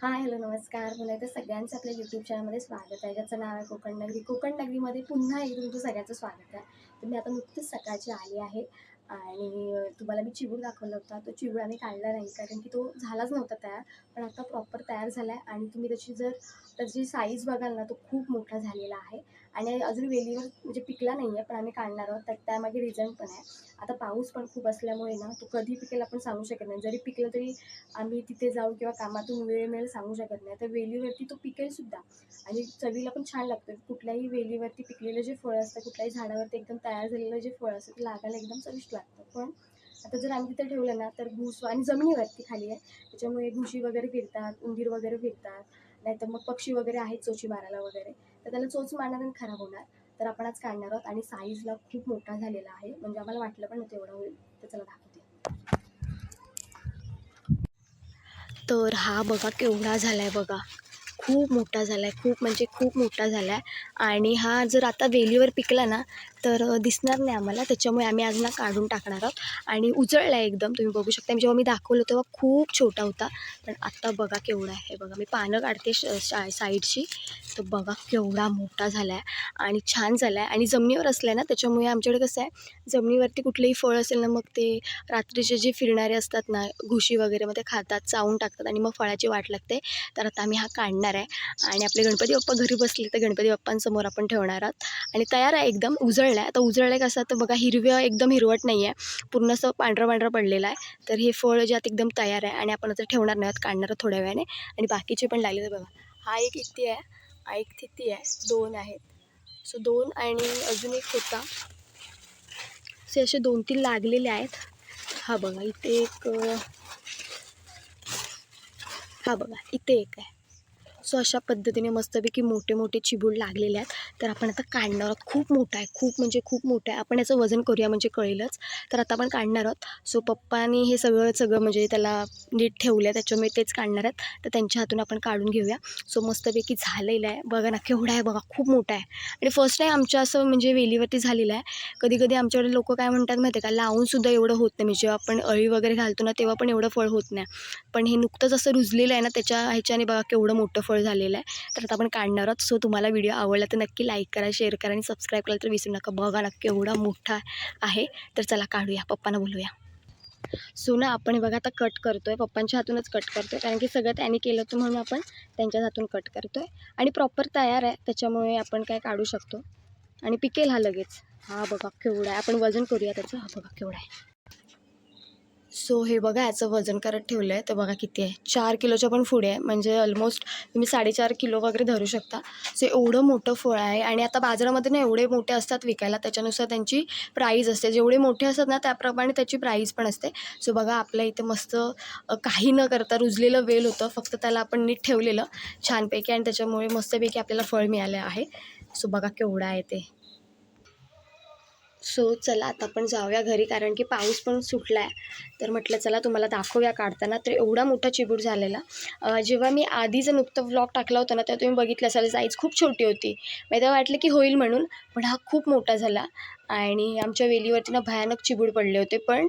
Hi hello नमस्कार. पुन्हा एकदा सगळ्यांचं आपल्या यूट्यूब चॅनलमध्ये स्वागत आहे. ज्याचं नाव आहे कोकण नगरी. कोकण नगरीमध्ये पुन्हा एक तुमचं सगळ्यांचं स्वागत आहे. तुम्ही आता नुकतीच सकाळची आली आहे. आणि तुम्हाला मी चिबूड दाखवला होता. तो चिबूड आम्ही काढला नाही कारण की तो झालाच नव्हता तयार. पण आता प्रॉपर तयार झाला आहे आणि तुम्ही त्याची जर त्याची साईज बघाल ना तो खूप मोठा झालेला आहे. आणि अजून वेलीवर म्हणजे पिकला नाही आहे पण आम्ही काढणार आहोत. तर त्यामागे रिझन पण आहे. आता पाऊस पण खूप असल्यामुळे ना तो कधी पिकेल आपण सांगू शकत नाही. जरी पिकलं तरी आम्ही तिथे जाऊ किंवा कामातून वेळ मिळेल सांगू शकत नाही. तर वेलीवरती तो पिकेलसुद्धा आणि चवीला पण छान लागतो कुठल्याही वेलीवरती पिकलेलं जे फळ असतं कुठल्याही झाडावरती एकदम तयार झालेलं जे फळ असतं ते लागायला एकदम चविष्ट लागतं. पण आता जर आम्ही तिथे ठेवलं ना तर घुस आणि जमिनीवरती खाली आहे. त्याच्यामुळे घुशी वगैरे फिरतात उंदीर वगैरे फिरतात. नाहीतर मग पक्षी वगैरे आहेत चोची मारायला वगैरे. तर त्याला चोच मारणार आणि खराब होणार. तर आपण आज काढणार आहोत आणि साईजला खूप मोठा झालेला आहे. म्हणजे आम्हाला वाटलं पण नव्हतं एवढं होईल. तर चला दाखवते. तर हा बघा केवढा झाला आहे बघा. खूप मोठा झाला आहे खूप म्हणजे खूप मोठा झाला आहे आणि हा जर आता वेलीवर पिकला ना तर दिसणार नाही आम्हाला. त्याच्यामुळे आम्ही आज ना काढून टाकणार आहोत. आणि उजळला आहे एकदम तुम्ही बघू शकता. म्हणजे जेव्हा मी दाखवलं तेव्हा खूप छोटा होता. पण आत्ता बघा केवढा आहे. बघा मी पानं काढते श शा साईडची. तर बघा केवढा मोठा झाला आहे आणि छान झाला आहे आणि जमिनीवर असला आहे ना त्याच्यामुळे आमच्याकडे कसं आहे जमिनीवरती कुठलंही फळ असेल ना मग ते रात्रीचे जे फिरणारे असतात ना घुशी वगैरे मग ते खातात चावून टाकतात. आणि मग फळाची वाट लागते. तर आता आम्ही हा काढणार आहे. आणि आपले गणपती बाप्पा घरी बसले तर गणपती बाप्पांसमोर आपण ठेवणार आहोत. आणि तयार आहे एकदम उजळला आहे. आता उजळलं आहे कसं तर बघा हिरव्या एकदम हिरवट नाही आहे. पूर्ण असं पांढरं पांढरं पडलेलं आहे. तर हे फळ जे आता एकदम तयार आहे आणि आपण आता ठेवणार नाही आहोत काढणार थोड्या वेळाने. आणि बाकीचे पण लागले बघा. हा एक इथे आहे हा एक तिथे आहे. दोन आहेत. सो दोन आणि अजून एक होता. असे असे दोन तीन लागलेले आहेत. हा बघा इथे एक हा बघा इथे एक आहे. सो अशा पद्धतीने मस्तपैकी मोठे मोठे चिबूड लागलेले आहेत. तर आपण आता काढणार आहोत. खूप मोठा आहे. खूप म्हणजे खूप मोठा आहे. आपण याचं वजन करूया म्हणजे कळेलच. तर आता आपण काढणार आहोत. सो पप्पानी हे सगळं सगळं म्हणजे त्याला नीट ठेवलं आहे त्याच्यामुळे तेच काढणार आहेत. तर त्यांच्या हातून आपण काढून घेऊया. सो मस्तपैकी झालेलं आहे. बघा ना केवढा आहे बघा. खूप मोठा आहे. आणि फर्स्ट टाईम आमच्या असं म्हणजे वेलीवरती झालेलं आहे. कधी कधी आमच्याकडे लोक काय म्हणतात माहिती आहे का? लावूनसुद्धा एवढं होत नाही. म्हणजे जेव्हा आपण अळी वगैरे घालतो ना तेव्हा पण एवढं फळ होत नाही. पण हे नुकतंच असं रुजलेलं आहे ना त्याच्या ह्याच्याने बघा केवढं मोठं फळ झालेलं आहे. तर आता आपण काढणार आहोत. सो तुम्हाला व्हिडिओ आवडला तर नक्की लाईक करा शेअर करा आणि सबस्क्राईब करायला तर विसरू नका. बघा नक्की एवढा मोठा आहे. तर चला काढूया. पप्पांना बोलूया. सो ना आपण हे बघा आता कट करतो आहे पप्पांच्या हातूनच कट करतो आहे कारण की सगळं त्यांनी केलं होतं म्हणून आपण त्यांच्याच हातून कट करतो आहे आणि प्रॉपर तयार आहे. त्याच्यामुळे आपण काय काढू शकतो. आणि पिकेल हा लगेच. हा बघा केवढा आहे. आपण वजन करूया त्याचं. हा बघा केवढा आहे. सो हे बघा याचं वजन करत ठेवलं आहे तर बघा किती आहे. चार किलोच्या पण पुढे आहे. म्हणजे ऑलमोस्ट तुम्ही साडेचार किलो वगैरे धरू शकता. सो एवढं मोठं फळ आहे. आणि आता बाजारामध्ये ना एवढे मोठे असतात विकायला त्याच्यानुसार त्यांची प्राईज असते. जेवढे मोठे असतात ना त्याप्रमाणे त्याची प्राईज पण असते. सो बघा आपल्या इथे मस्त काही न करता रुजलेलं वेल होतं. फक्त त्याला आपण नीट ठेवलेलं छानपैकी. आणि त्याच्यामुळे मस्तपैकी आपल्याला फळ मिळालं आहे. सो बघा केवढं आहे ते. सो चला आता आपण जाऊया घरी कारण की पाऊस पण सुटला आहे तर म्हटलं चला तुम्हाला दाखवूया काढताना. तर एवढा मोठा चिबूट झालेला. जेव्हा मी आधीचं नुकतं व्लॉग टाकला होता ना तेव्हा तुम्ही बघितलं असाल साईज खूप छोटी होती. मग तेव्हा वाटलं की होईल म्हणून पण हा खूप मोठा झाला. आणि आमच्या वेलीवरती ना भयानक चिबूड पडले होते. पण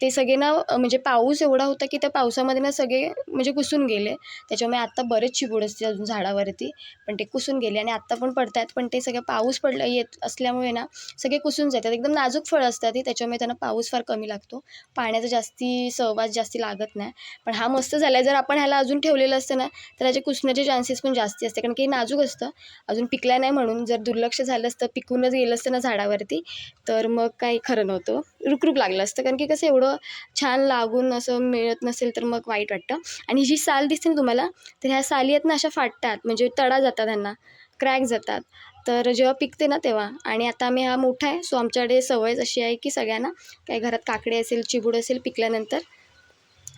ते सगळे ना म्हणजे पाऊस एवढा होता की त्या पावसामध्ये ना सगळे म्हणजे कुसून गेले. त्याच्यामुळे आत्ता बरेच चिबूड असते अजून झाडावरती पण ते कुसून गेले आणि आत्ता पण पडत आहेत पण ते सगळं पाऊस पडलं येत असल्यामुळे ना सगळे कुसून जातात. एकदम नाजूक फळं असतात ते त्याच्यामुळे त्यांना पाऊस फार कमी लागतो. पाण्याचा जास्ती सहवास जास्ती लागत नाही. पण हा मस्त झाला आहे जर आपण ह्याला अजून ठेवलेलं असतं ना तर त्याचे कुसण्याचे चान्सेस पण जास्ती असते. कारण की हे नाजूक असतं. अजून पिकला नाही म्हणून जर दुर्लक्ष झालं असतं पिकूनच गेलं असतं ना झाडावरती तर मग काही खरं नव्हतं. रुकरुक लागलं असतं. कारण की कसं एवढं छान लागून असं मिळत नसेल तर मग वाईट वाटतं. आणि जी साल दिसते ना तुम्हाला तर ह्या साली आहेत ना अशा फाटतात. म्हणजे तडा जातात ह्यांना. क्रॅक जातात. तर जेव्हा पिकते ना तेव्हा. आणि आता आम्ही हा मोठा आहे. सो आमच्याकडे सवयच अशी आहे की सगळ्यांना काही घरात काकडे असेल चिबूड असेल पिकल्यानंतर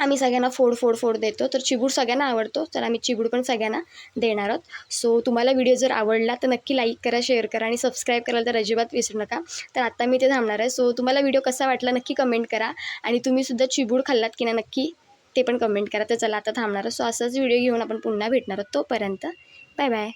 आम्ही सगळ्यांना फोड फोड फोड देतो. तर चिबूड सगळ्यांना आवडतो. तर आम्ही चिबूड पण सगळ्यांना देणार आहोत. सो तुम्हाला व्हिडिओ जर आवडला तर नक्की लाईक करा शेअर करा आणि सबस्क्राईब करायला तर अजिबात विसरू नका. तर आता मी ते थांबणार आहे. सो तुम्हाला व्हिडिओ कसा वाटला नक्की कमेंट करा. आणि तुम्हीसुद्धा चिबूड खाल्लात की नाही नक्की ते पण कमेंट करा. तर चला आता थांबणार आहे सो असाच व्हिडिओ घेऊन आपण पुन्हा भेटणार आहोत तोपर्यंत. Bye bye